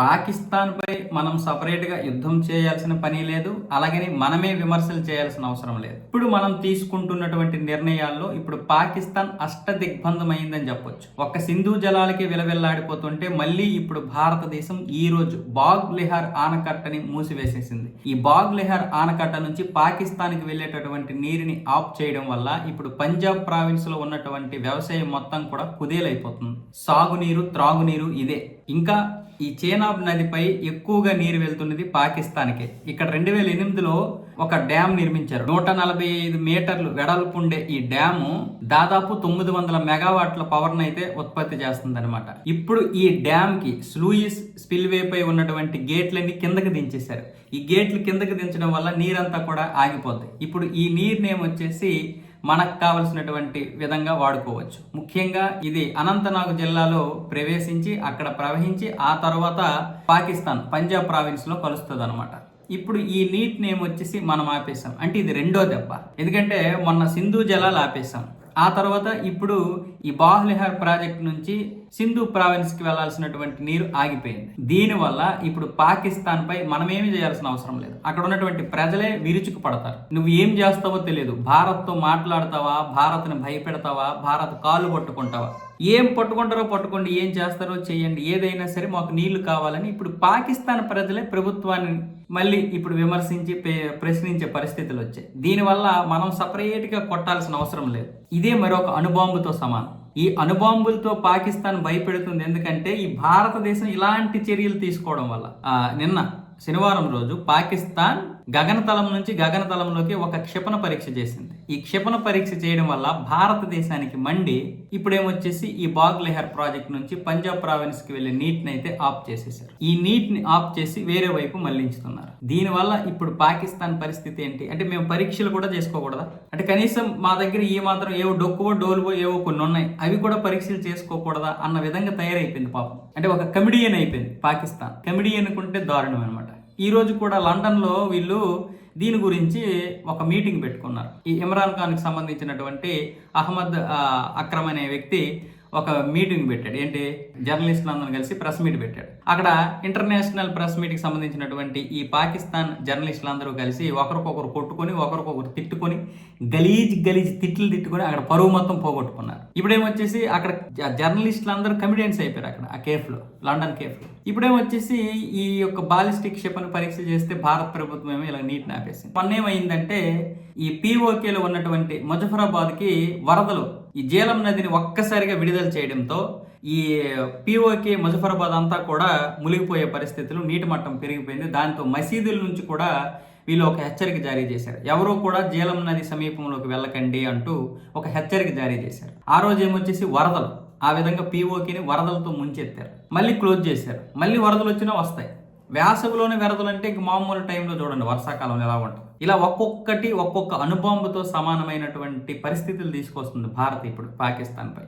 పాకిస్తాన్పై మనం సపరేట్గా యుద్ధం చేయాల్సిన పని లేదు అలాగని మనమే విమర్శలు చేయాల్సిన అవసరం లేదు. ఇప్పుడు మనం తీసుకుంటున్నటువంటి నిర్ణయాల్లో ఇప్పుడు పాకిస్తాన్ అష్ట దిగ్బంధం అయిందని చెప్పొచ్చు. ఒక్క సింధు జలాలకి విలవిల్లాడిపోతుంటే మళ్ళీ ఇప్పుడు భారతదేశం ఈ రోజు బాగ్ లెహార్ ఆనకట్టని మూసివేసేసింది. ఈ బాగ్ లెహార్ ఆనకట్ట నుంచి పాకిస్తాన్కి వెళ్ళేటటువంటి నీరుని ఆఫ్ చేయడం వల్ల ఇప్పుడు పంజాబ్ ప్రావిన్స్లో ఉన్నటువంటి వ్యవసాయం మొత్తం కూడా కుదేలైపోతుంది. సాగునీరు త్రాగునీరు ఇదే. ఇంకా ఈ చేనాబ్ నదిపై ఎక్కువగా నీరు వెళ్తున్నది పాకిస్తాన్కే. ఇక్కడ రెండు వేల ఎనిమిదిలో ఒక డ్యామ్ నిర్మించారు. నూట నలభై ఐదు మీటర్లు వెడల్పుండే ఈ డ్యాము దాదాపు తొమ్మిది వందల మెగావాట్ల పవర్ను అయితే ఉత్పత్తి చేస్తుంది ఇప్పుడు ఈ డ్యామ్కి స్లూయిస్ స్పిల్వే పై ఉన్నటువంటి గేట్లన్నీ కిందకి దించేశారు. ఈ గేట్లు కిందకి దించడం వల్ల నీరంతా కూడా ఆగిపోద్ది. ఇప్పుడు ఈ నీరునేమో వచ్చేసి మనకు కావలసినటువంటి విధంగా వాడుకోవచ్చు. ముఖ్యంగా ఇది అనంతనాగ్ జిల్లాలో ప్రవేశించి అక్కడ ప్రవహించి ఆ తర్వాత పాకిస్తాన్ పంజాబ్ ప్రావిన్స్లో కలుస్తుంది అనమాట ఇప్పుడు ఈ నీట్ నేమ్ వచ్చేసి మనం ఆపేసాం అంటే ఇది రెండో దెబ్బ. ఎందుకంటే మొన్న సింధు జలాలు ఆపేసాం ఆ తర్వాత ఇప్పుడు ఈ బాహ్లిహార్ ప్రాజెక్ట్ నుంచి సింధు ప్రావిన్స్కి వెళ్ళాల్సినటువంటి నీరు ఆగిపోయింది. దీనివల్ల ఇప్పుడు పాకిస్తాన్ పై మనమేమి చేయాల్సిన అవసరం లేదు. అక్కడ ఉన్నటువంటి ప్రజలే విరుచుకు పడతారు నువ్వు ఏం చేస్తావో తెలియదు. భారత్తో మాట్లాడతావా? భారత్ని భయపెడతావా? భారత్ కాలు పట్టుకుంటావా? ఏం పట్టుకుంటారో పట్టుకోండి ఏం చేస్తారో చేయండి. ఏదైనా సరే మాకు నీళ్ళు కావాలని ఇప్పుడు పాకిస్తాన్ ప్రజలే ప్రభుత్వాన్ని మళ్ళీ ఇప్పుడు విమర్శించి ప్రశ్నించే పరిస్థితులు వచ్చాయి. దీనివల్ల మనం సపరేట్గా కొట్టాల్సిన అవసరం లేదు. ఇదే మరొక అణుబాంబుతో సమానం. ఈ అనుబాంబులతో పాకిస్తాన్ భయపెడుతుంది. ఎందుకంటే ఈ భారతదేశం ఇలాంటి చర్యలు తీసుకోవడం వల్ల. నిన్న శనివారం రోజు పాకిస్తాన్ గగనతలం నుంచి గగనతలంలోకి ఒక క్షిపణ పరీక్ష చేసింది. ఈ క్షిపణ పరీక్ష చేయడం వల్ల భారతదేశానికి మండి ఇప్పుడేమొచ్చేసి ఈ బాగ్లెహర్ ప్రాజెక్ట్ నుంచి పంజాబ్ ప్రావిన్స్కి వెళ్ళే నీటిని అయితే ఆఫ్ చేసేసారు ఈ నీటిని ఆఫ్ చేసి వేరే వైపు మళ్ళించుతున్నారు. దీనివల్ల ఇప్పుడు పాకిస్తాన్ పరిస్థితి ఏంటి? అంటే మేము పరీక్షలు కూడా చేసుకోకూడదా? అంటే కనీసం మా దగ్గర ఈ మాత్రం ఏవో డొక్కువో డోలువో ఏవో కొన్ని ఉన్నాయి. అవి కూడా పరీక్షలు చేసుకోకూడదా? అన్న విధంగా తయారైపోయింది పాపం. అంటే ఒక కమిడియన్ అయిపోయింది పాకిస్తాన్. కమిడియన్ కుంటే దారుణం అనమాట ఈరోజు కూడా లండన్లో వీళ్ళు దీని గురించి ఒక మీటింగ్ పెట్టుకున్నారు. ఈ ఇమ్రాన్ ఖాన్కి సంబంధించినటువంటి అహ్మద్ అక్రమ్ అనే వ్యక్తి ఒక మీటింగ్ పెట్టాడు. ఏంటి? జర్నలిస్టులు అందరం కలిసి ప్రెస్ మీట్ పెట్టాడు. అక్కడ ఇంటర్నేషనల్ ప్రెస్ మీట్కి సంబంధించినటువంటి ఈ పాకిస్తాన్ జర్నలిస్టులు అందరూ కలిసి ఒకరికొకరు కొట్టుకొని ఒకరికొకరు తిట్టుకొని గలీజ్ గలీజ్ తిట్లు తిట్టుకొని అక్కడ పరువు మొత్తం పోగొట్టుకున్నారు. ఇప్పుడేమొచ్చేసి అక్కడ జర్నలిస్టులు అందరూ కమిడియన్స్ అయిపోయారు అక్కడ ఆ కేఫ్లో లండన్ కేఫ్లో. ఇప్పుడేమొచ్చేసి ఈ యొక్క బాలిస్టిక్ క్షిపణి పరీక్ష చేస్తే భారత ప్రభుత్వం ఏమో ఇలా నీటిని ఆపేసింది. మొన్న ఏమైందంటే ఈ పీఓకేలో ఉన్నటువంటి ముజఫరాబాద్కి వరదలు ఈ జీలం నదిని ఒక్కసారిగా విడుదల చేయడంతో ఈ పిఓకే ముజఫరాబాద్ అంతా కూడా మునిగిపోయే పరిస్థితులు నీటి మట్టం పెరిగిపోయింది. దాంతో మసీదుల నుంచి కూడా వీళ్ళు ఒక హెచ్చరిక జారీ చేశారు. ఎవరూ కూడా జీలం నది సమీపంలోకి వెళ్ళకండి అంటూ ఒక హెచ్చరిక జారీ చేశారు. ఆ రోజు ఏమొచ్చేసి వరదలు. ఆ విధంగా పీఓకేని వరదలతో ముంచెత్తారు. మళ్ళీ క్లోజ్ చేశారు. మళ్ళీ వరదలు వచ్చినా వస్తాయి. వేసవిలోని వరదలు అంటే ఇంక మామూలు టైంలో చూడండి వర్షాకాలం ఎలా ఉంటుంది. ఇలా ఒక్కొక్కటి ఒక్కొక్క అనుబాంబుతో సమానమైనటువంటి పరిస్థితులు తీసుకొస్తుంది భారత్ ఇప్పుడు పాకిస్తాన్పై